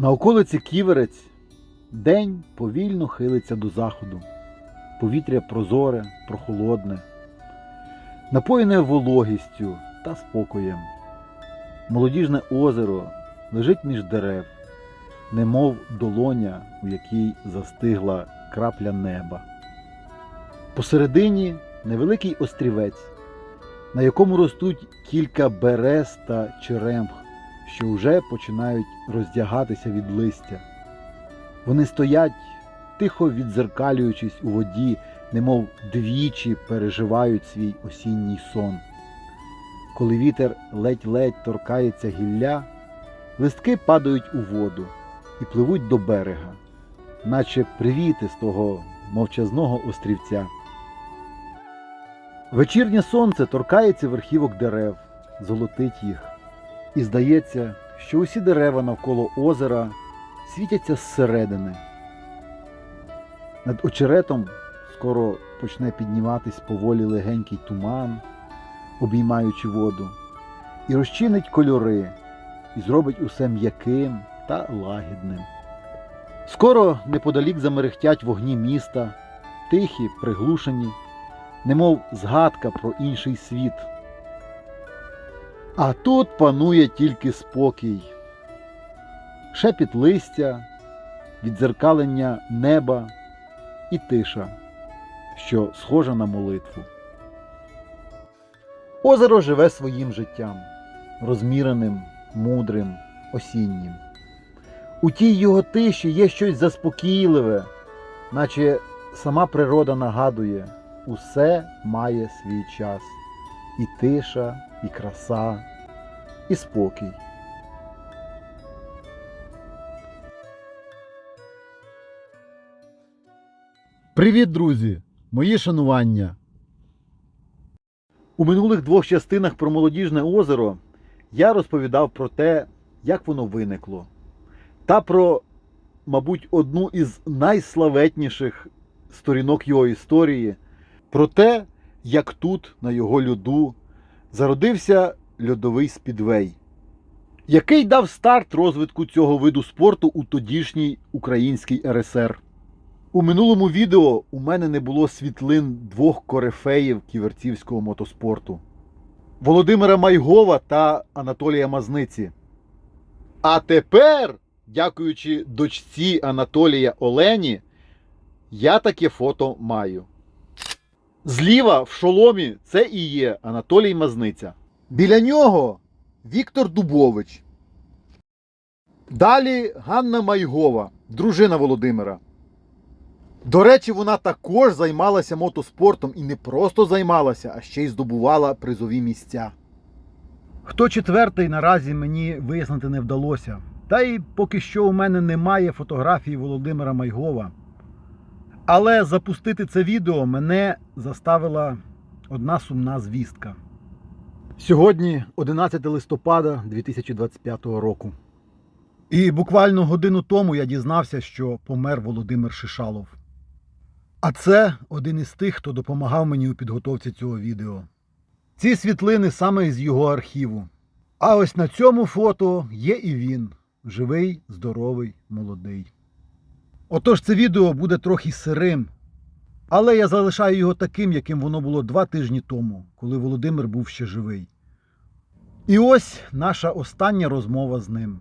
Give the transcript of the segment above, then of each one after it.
На околиці Ківерець день повільно хилиться до заходу. Повітря прозоре, прохолодне, напоєне вологістю та спокоєм. Молодіжне озеро лежить між дерев, немов долоня, у якій застигла крапля неба. Посередині невеликий острівець, на якому ростуть кілька берез та черемх, що вже починають роздягатися від листя. Вони стоять, тихо відзеркалюючись у воді, немов двічі переживають свій осінній сон. Коли вітер ледь-ледь торкається гілля, листки падають у воду і пливуть до берега, наче привіти з того мовчазного острівця. Вечірнє сонце торкається верхівок дерев, золотить їх, і здається, що усі дерева навколо озера світяться зсередини. Над очеретом скоро почне підніматись поволі легенький туман, обіймаючи воду, і розчинить кольори, і зробить усе м'яким та лагідним. Скоро неподалік замерехтять вогні міста, тихі, приглушені, немов згадка про інший світ. А тут панує тільки спокій, шепіт листя, відзеркалення неба і тиша, що схожа на молитву. Озеро живе своїм життям, розміреним, мудрим, осіннім. У тій його тиші є щось заспокійливе, наче сама природа нагадує, усе має свій час. І тиша, і краса, і спокій. Привіт, друзі! Мої шанування. У минулих двох частинах про молодіжне озеро я розповідав про те, як воно виникло, та про, мабуть, одну із найславетніших сторінок його історії, про те, як тут, на його льоду, зародився льодовий спідвей, який дав старт розвитку цього виду спорту у тодішній українській РСР. У минулому відео у мене не було світлин двох корифеїв ківерцівського мотоспорту Володимира Майгова та Анатолія Мазниці. А тепер, дякуючи дочці Анатолія Олені, я таке фото маю. Зліва в шоломі це і є Анатолій Мазниця. Біля нього Віктор Дубович. Далі Ганна Майгова, дружина Володимира. До речі, вона також займалася мотоспортом і не просто займалася, а ще й здобувала призові місця. Хто четвертий наразі мені вияснити не вдалося. Та й поки що у мене немає фотографії Володимира Майгова. Але запустити це відео мене заставила одна сумна звістка. Сьогодні 11 листопада 2025 року. І буквально годину тому я дізнався, що помер Володимир Шишалов. А це один із тих, хто допомагав мені у підготовці цього відео. Ці світлини саме із його архіву. А ось на цьому фото є і він живий, здоровий, молодий. Отож, це відео буде трохи сирим, але я залишаю його таким, яким воно було два тижні тому, коли Володимир був ще живий. І ось наша остання розмова з ним.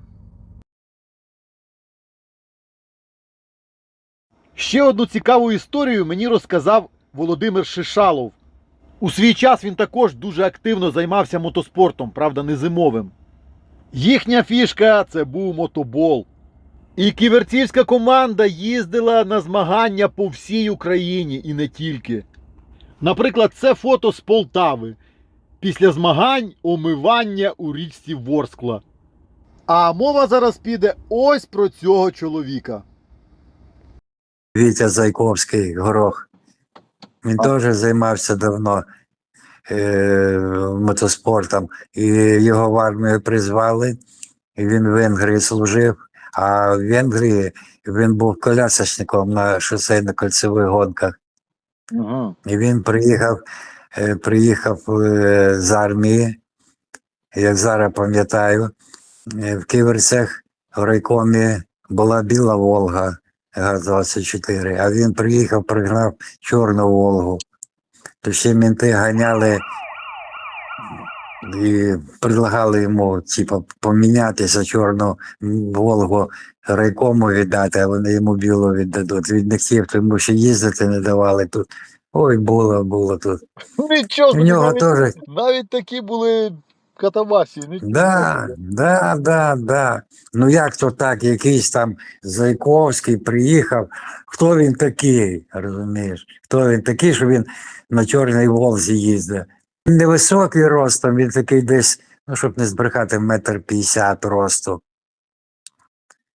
Ще одну цікаву історію мені розказав Володимир Шишалов. У свій час він також дуже активно займався мотоспортом, правда, не зимовим. Їхня фішка це був мотобол. І ківерцівська команда їздила на змагання по всій Україні і не тільки. Наприклад, це фото з Полтави. Після змагань омивання у річці Ворскла. А мова зараз піде ось про цього чоловіка. Вітя Зайковський, горох. Він теж займався давно е, мотоспортом. І його в армію призвали, він в Венгрії служив. А в Венгрії він був колясочником на шосейно-кольцевих гонках. Ага. І він приїхав, е, приїхав е, з армії, як зараз пам'ятаю, е, в Ківерцях в райкомі була біла Волга ГАЗ-24, а він приїхав, пригнав Чорну Волгу. То ще мінти ганяли і предлагали йому, типа, помінятися чорну Волгу райкому віддати, а вони йому білу віддадуть. Він не хотів, тому що їздити не давали тут. Ой, було, було тут. Нічого, У нього теж навіть такі були катавасії. Да, да, да, да. Ну як то так, якийсь там Зайковський приїхав. Хто він такий, розумієш? Хто він такий, що він на Чорній Волзі їздить? Невисокий ростом, він такий десь, ну щоб не збрехати, метр п'ятдесят росту.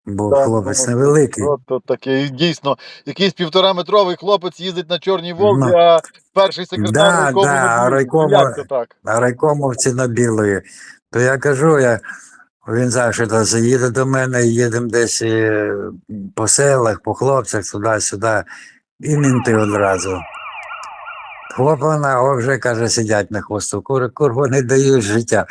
Бо Так, хлопець ну, невеликий. От то таке, дійсно, якийсь півтораметровий хлопець їздить на чорній Волзі, Ну. а перший секретар Да, райкому да, райкому- так? райкомовці на білої. То я кажу, я, він завжди то заїде до мене, їдемо десь е, по селах, по хлопцях, туди-сюди, і мінти одразу. Хлопана, о, вже каже, сидять на хвосту. Кур, курва не дають життя.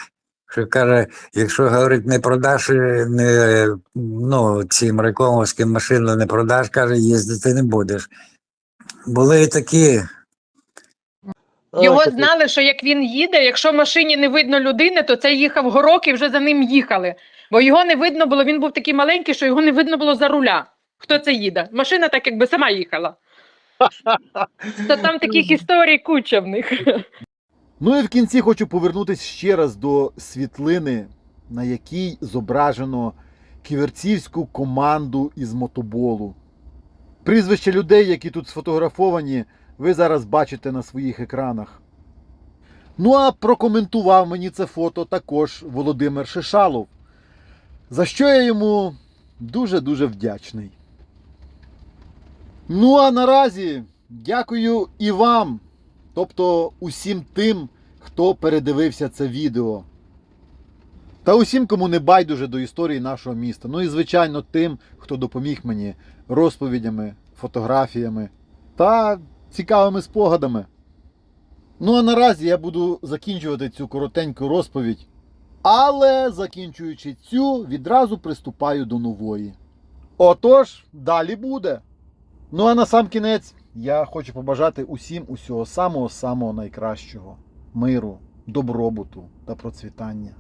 Що каже, якщо говорить, не продаш, е, не, ну, цим райкомовським машину не продаш, каже, їздити не будеш. Були і такі, Його Ой, знали, що як він їде, якщо в машині не видно людини, то це їхав горок і вже за ним їхали. Бо його не видно було, він був такий маленький, що його не видно було за руля. Хто це їде? Машина так якби сама їхала. То там таких історій куча в них. Ну і в кінці хочу повернутися ще раз до світлини, на якій зображено ківерцівську команду із мотоболу. Прізвища людей, які тут сфотографовані, ви зараз бачите на своїх екранах. Ну а прокоментував мені це фото також Володимир Шишалов, за що я йому дуже-дуже вдячний. Ну а наразі дякую і вам, тобто усім тим, хто передивився це відео. Та усім, кому не байдуже до історії нашого міста. Ну і, звичайно, тим, хто допоміг мені розповідями, фотографіями та цікавими спогадами. Ну а наразі я буду закінчувати цю коротеньку розповідь. Але закінчуючи цю, відразу приступаю до нової. Отож, далі буде. Ну а на сам кінець я хочу побажати усім усього самого-самого найкращого: миру, добробуту та процвітання.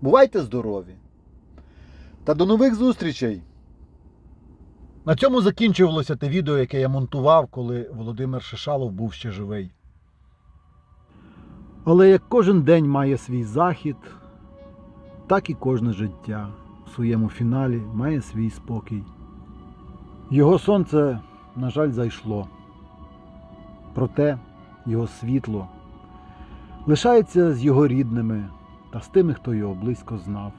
Бувайте здорові! Та до нових зустрічей! На цьому закінчувалося те відео, яке я монтував, коли Володимир Шишалов був ще живий. Але як кожен день має свій захід, так і кожне життя в своєму фіналі має свій спокій. Його сонце, на жаль, зайшло. Проте його світло лишається з його рідними та з тими, хто його близько знав.